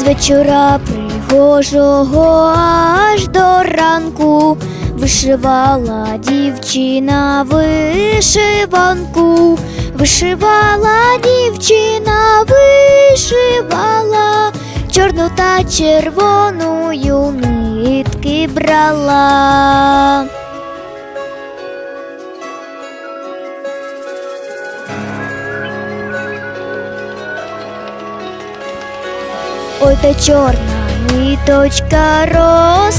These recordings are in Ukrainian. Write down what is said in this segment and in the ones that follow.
З вечора пригожого аж до ранку. Вишивала дівчина вишиванку, вишивала дівчина, вишивала, чорну та червоною нитки брала. Ой, та чорна ниточка розставання,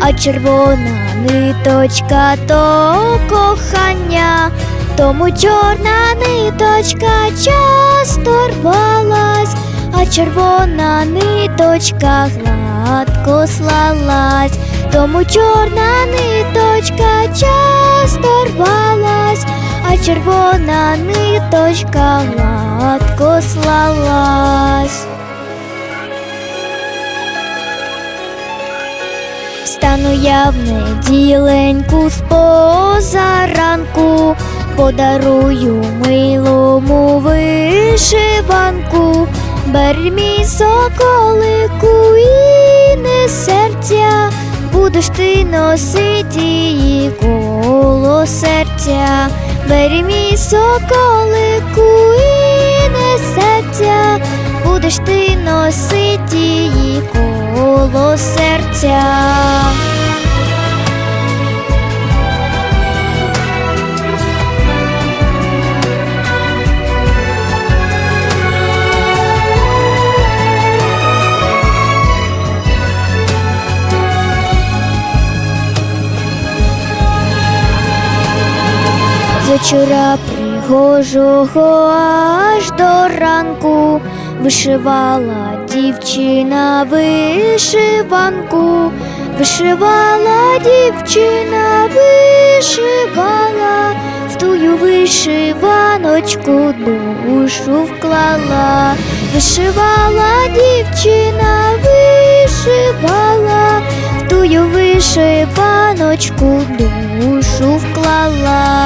а червона ниточка то кохання, тому чорна ниточка часто рвалась, а червона ниточка гладко слалась, тому чорна ниточка часто рвалась, а червона ниточка гладко слалась. Встану я в неділеньку з позаранку, подарую милому вишиванку, мій соколику і не серця, будеш ти носити її коло серця, мій соколику серця, будеш ти носити її коло серця. Вечора пригожого аж до ранку вишивала дівчина вишиванку, вишивала дівчина, вишивала, в тую вишиваночку душу вклала, вишивала дівчина, вишивала, в тую вишиваночку душу вклала.